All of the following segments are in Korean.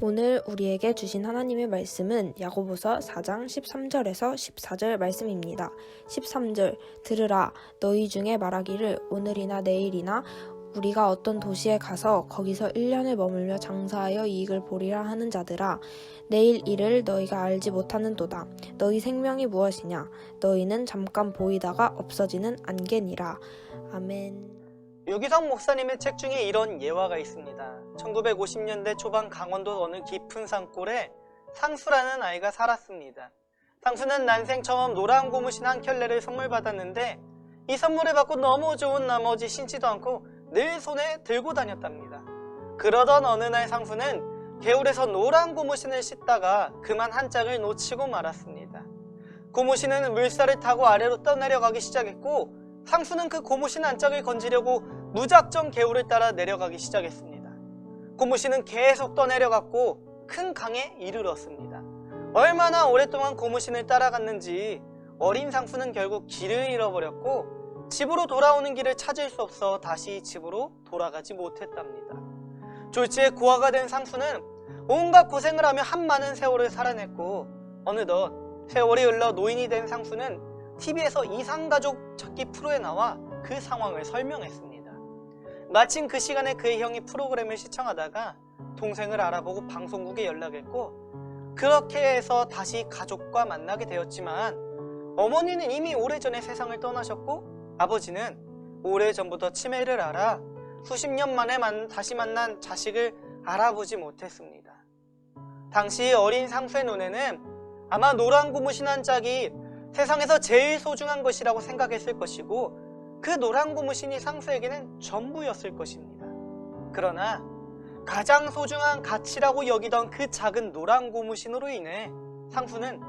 오늘 우리에게 주신 하나님의 말씀은 야고보서 4장 13절에서 14절 말씀입니다. 13절 들으라 너희 중에 말하기를 오늘이나 내일이나 우리가 어떤 도시에 가서 거기서 1년을 머물며 장사하여 이익을 보리라 하는 자들아 내일 일을 너희가 알지 못하는도다 너희 생명이 무엇이냐 너희는 잠깐 보이다가 없어지는 안개니라 아멘. 유기성 목사님의 책 중에 이런 예화가 있습니다. 1950년대 초반 강원도 어느 깊은 산골에 상수라는 아이가 살았습니다. 상수는 난생 처음 노란 고무신 한 켤레를 선물 받았는데 이 선물을 받고 너무 좋은 나머지 신지도 않고 늘 손에 들고 다녔답니다. 그러던 어느 날 상수는 개울에서 노란 고무신을 씻다가 그만 한 짝을 놓치고 말았습니다. 고무신은 물살을 타고 아래로 떠내려가기 시작했고 상수는 그 고무신 한 짝을 건지려고 무작정 개울을 따라 내려가기 시작했습니다. 고무신은 계속 떠내려갔고 큰 강에 이르렀습니다. 얼마나 오랫동안 고무신을 따라갔는지 어린 상수는 결국 길을 잃어버렸고 집으로 돌아오는 길을 찾을 수 없어 다시 집으로 돌아가지 못했답니다. 졸지에 고아가 된 상수는 온갖 고생을 하며 한 많은 세월을 살아냈고 어느덧 세월이 흘러 노인이 된 상수는 TV에서 이상가족 찾기 프로에 나와 그 상황을 설명했습니다. 마침 그 시간에 그의 형이 프로그램을 시청하다가 동생을 알아보고 방송국에 연락했고 그렇게 해서 다시 가족과 만나게 되었지만 어머니는 이미 오래전에 세상을 떠나셨고 아버지는 오래전부터 치매를 앓아 수십 년 만에 만- 다시 만난 자식을 알아보지 못했습니다. 당시 어린 상수의 눈에는 아마 노란 고무 신 한 짝이 세상에서 제일 소중한 것이라고 생각했을 것이고 그 노란 고무신이 상수에게는 전부였을 것입니다. 그러나 가장 소중한 가치라고 여기던 그 작은 노란 고무신으로 인해 상수는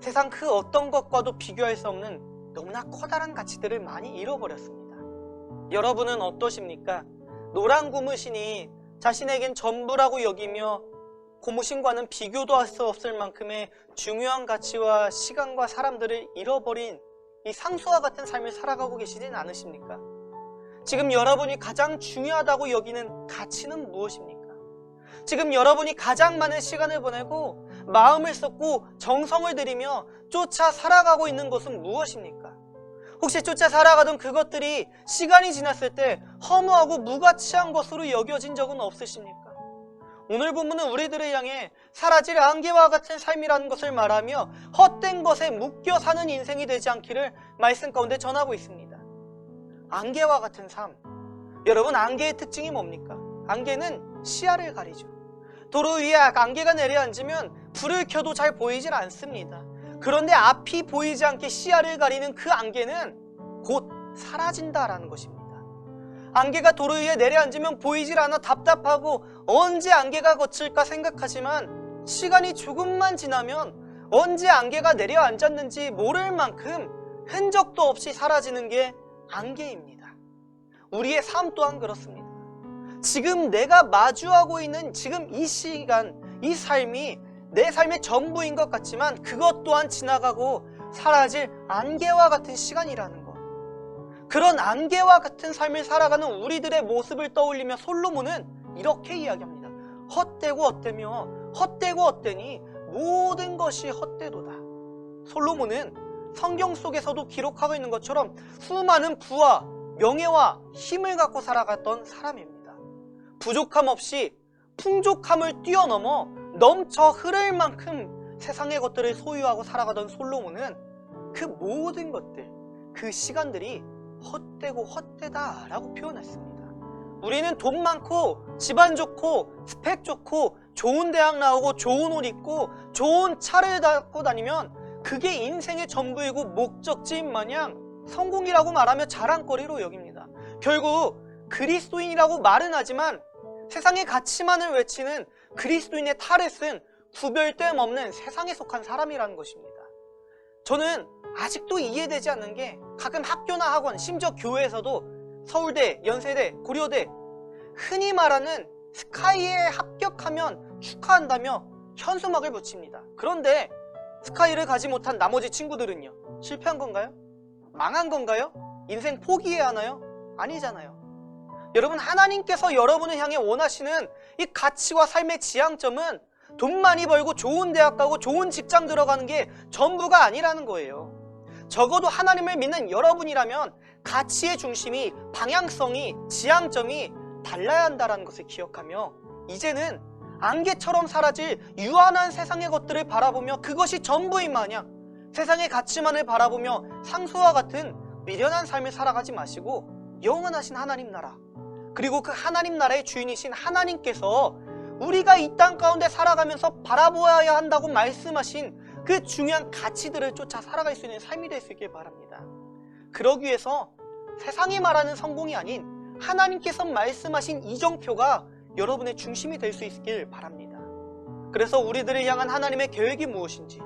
세상 그 어떤 것과도 비교할 수 없는 너무나 커다란 가치들을 많이 잃어버렸습니다. 여러분은 어떠십니까? 노란 고무신이 자신에겐 전부라고 여기며 고무신과는 비교도 할 수 없을 만큼의 중요한 가치와 시간과 사람들을 잃어버린 이 상수와 같은 삶을 살아가고 계시진 않으십니까? 지금 여러분이 가장 중요하다고 여기는 가치는 무엇입니까? 지금 여러분이 가장 많은 시간을 보내고 마음을 쏟고 정성을 들이며 쫓아 살아가고 있는 것은 무엇입니까? 혹시 쫓아 살아가던 그것들이 시간이 지났을 때 허무하고 무가치한 것으로 여겨진 적은 없으십니까? 오늘 본문은 우리들을 향해 사라질 안개와 같은 삶이라는 것을 말하며 헛된 것에 묶여 사는 인생이 되지 않기를 말씀 가운데 전하고 있습니다. 안개와 같은 삶. 여러분, 안개의 특징이 뭡니까? 안개는 시야를 가리죠. 도로 위에 안개가 내려앉으면 불을 켜도 잘 보이질 않습니다. 그런데 앞이 보이지 않게 시야를 가리는 그 안개는 곧 사라진다라는 것입니다. 안개가 도로 위에 내려앉으면 보이질 않아 답답하고 언제 안개가 거칠까 생각하지만 시간이 조금만 지나면 언제 안개가 내려앉았는지 모를 만큼 흔적도 없이 사라지는 게 안개입니다. 우리의 삶 또한 그렇습니다. 지금 내가 마주하고 있는 지금 이 시간, 이 삶이 내 삶의 전부인 것 같지만 그것 또한 지나가고 사라질 안개와 같은 시간이라는 것. 그런 안개와 같은 삶을 살아가는 우리들의 모습을 떠올리며 솔로몬은 이렇게 이야기합니다. 헛되고 헛되며 헛되고 헛되니 모든 것이 헛되도다. 솔로몬은 성경 속에서도 기록하고 있는 것처럼 수많은 부와 명예와 힘을 갖고 살아갔던 사람입니다. 부족함 없이 풍족함을 뛰어넘어 넘쳐 흐를 만큼 세상의 것들을 소유하고 살아가던 솔로몬은 그 모든 것들, 그 시간들이 헛되고 헛되다 라고 표현했습니다. 우리는 돈 많고 집안 좋고 스펙 좋고 좋은 대학 나오고 좋은 옷 입고 좋은 차를 타고 다니면 그게 인생의 전부이고 목적지인 마냥 성공이라고 말하며 자랑거리로 여깁니다. 결국 그리스도인이라고 말은 하지만 세상의 가치만을 외치는 그리스도인의 쓴 구별됨 없는 세상에 속한 사람이라는 것입니다. 저는 아직도 이해되지 않는 게 가끔 학교나 학원, 심지어 교회에서도 서울대, 연세대, 고려대 흔히 말하는 스카이에 합격하면 축하한다며 현수막을 붙입니다. 그런데 스카이를 가지 못한 나머지 친구들은요? 실패한 건가요? 망한 건가요? 인생 포기해야 하나요? 아니잖아요. 여러분 하나님께서 여러분을 향해 원하시는 이 가치와 삶의 지향점은 돈 많이 벌고 좋은 대학 가고 좋은 직장 들어가는 게 전부가 아니라는 거예요. 적어도 하나님을 믿는 여러분이라면 가치의 중심이 방향성이 지향점이 달라야 한다는 것을 기억하며 이제는 안개처럼 사라질 유한한 세상의 것들을 바라보며 그것이 전부인 마냥 세상의 가치만을 바라보며 상수와 같은 미련한 삶을 살아가지 마시고 영원하신 하나님 나라 그리고 그 하나님 나라의 주인이신 하나님께서 우리가 이 땅 가운데 살아가면서 바라보아야 한다고 말씀하신 그 중요한 가치들을 쫓아 살아갈 수 있는 삶이 될 수 있길 바랍니다. 그러기 위해서 세상이 말하는 성공이 아닌 하나님께서 말씀하신 이정표가 여러분의 중심이 될 수 있길 바랍니다. 그래서 우리들을 향한 하나님의 계획이 무엇인지,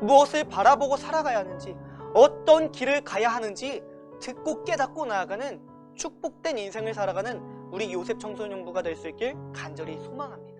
무엇을 바라보고 살아가야 하는지, 어떤 길을 가야 하는지 듣고 깨닫고 나아가는 축복된 인생을 살아가는 우리 요셉 청소년부가 될 수 있길 간절히 소망합니다.